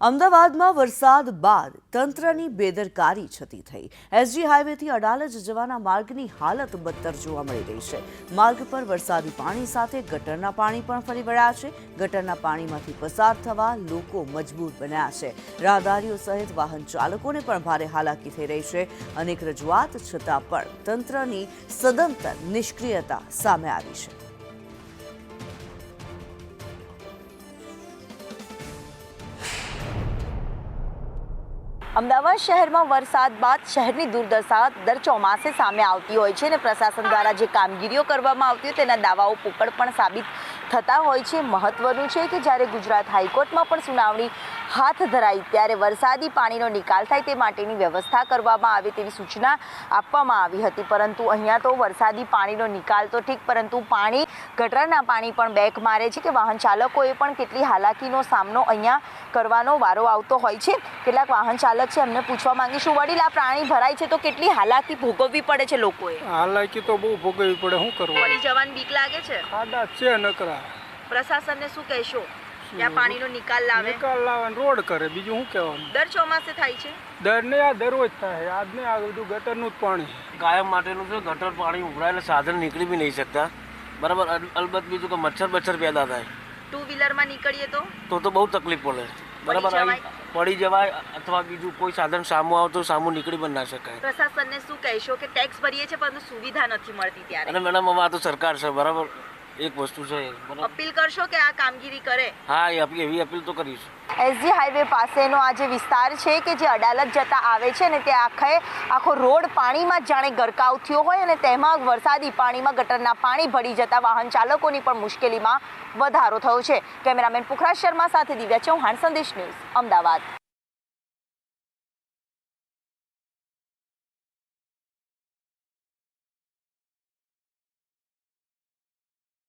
અમદાવાદમાં વરસાદ બાદ તંત્રની બેદરકારી છતી થઈ. એસજી હાઈવેથી અડાલજ જવાના માર્ગની હાલત બદતર જોવા મળી રહી છે. માર્ગ પર વરસાદી પાણી સાથે ગટરના પાણી પણ ફરી વળ્યા છે. ગટરના પાણીમાંથી પસાર થવા લોકો મજબૂર બન્યા છે. રાહદારીઓ સહિત વાહન ચાલકોને પણ ભારે હાલાકી થઈ રહી છે. અનેક રજૂઆત છતાં પણ તંત્રની સદંતર નિષ્ક્રિયતા સામે આવી છે. અમદાવાદ શહેરમાં વરસાદ બાદ શહેરની દુર્દશા દર ચોમાસે સામે આવતી હોય છે અને પ્રશાસન દ્વારા જે કામગીરીઓ કરવામાં આવતી હોય તેના દાવાઓ પોકળ પણ સાબિત થતા હોય છે. મહત્વનું છે કે જ્યારે ગુજરાત હાઈકોર્ટમાં પણ સુનાવણી હાથ ધરાઈ ત્યારે વરસાદી પાણીનો નિકાલ થાય તે માટેની વ્યવસ્થા કરવામાં આવે તેવી સૂચના આપવામાં આવી હતી. પરંતુ અહીંયા તો વરસાદી પાણીનો નિકાલ તો ઠીક પરંતુ પાણી ગટરના પાણી પણ બેક મારે છે કે વાહન ચાલકોએ પણ કેટલી હાલાકીનો સામનો અહીંયા કરવાનો વારો આવતો હોય છે. કેટલાક વાહન ચાલક છે એમને પૂછવા માંગીશું. વડીલ આ પાણી ભરાય છે તો કેટલી હાલાકી ભોગવવી પડે છે લોકોએ? હાલાકી તો બહુ ભોગવવી પડે. શું કરવું? પડી જવાની બીક લાગે છે? ખાડા છે નકરા. પ્રશાસનને શું કહેશો? આ પાણીનો નિકાલ લાવે. નિકાલ લાવે રોડ કરે બીજું શું કહેવાનું? દર ચોમાસે થાય છે. દર ને આ દરરોજ થાય આજ ને આ બધું ગટરનું જ પાણી કાયમ માટેનું છે ગટર પાણી ઉભરાય એટલે સાધન નીકળી બી નહીં શકતા. બરાબર અલ- અલબત્ત બીજું કે મચ્છર બચ્છર પેદા થાય. ટુ વ્હીલરમાં નીકળીએ તો? તો તો બહુ તકલીફ પડે. બરાબર પડી જવાય અથવા બીજું કોઈ સાધન સામું આવતું સામું નીકળી પણ ના શકાય. પ્રશાસનને શું કહેશો કે ટેક્સ ભરીએ છે પરંતુ સુવિધા નથી મળતી ત્યારે? અને મેડમ હવે આ તો સરકાર છે બરાબર? એક વસ્તુ છે અપીલ કરશો કે આ કામગીરી કરે? હા એ અપીલ એવી અપીલ તો કરીશું. એસજી હાઈવે પાસેનો આ જે વિસ્તાર છે કે જે અડાલત જતા આવે છે ને તે આખે આખો રોડ પાણીમાં જાણે ગરકાવ થયો હોય અને તેમાં વરસાદી પાણીમાં ગટરના પાણી ભળી જતા વાહન ચાલકોની પણ મુશ્કેલીમાં વધારો થયો છે. કેમેરામેન પુખરાજ શર્મા સાથે દિવ્યા ચૌહાણ સંદેશ ન્યૂઝ અમદાવાદ.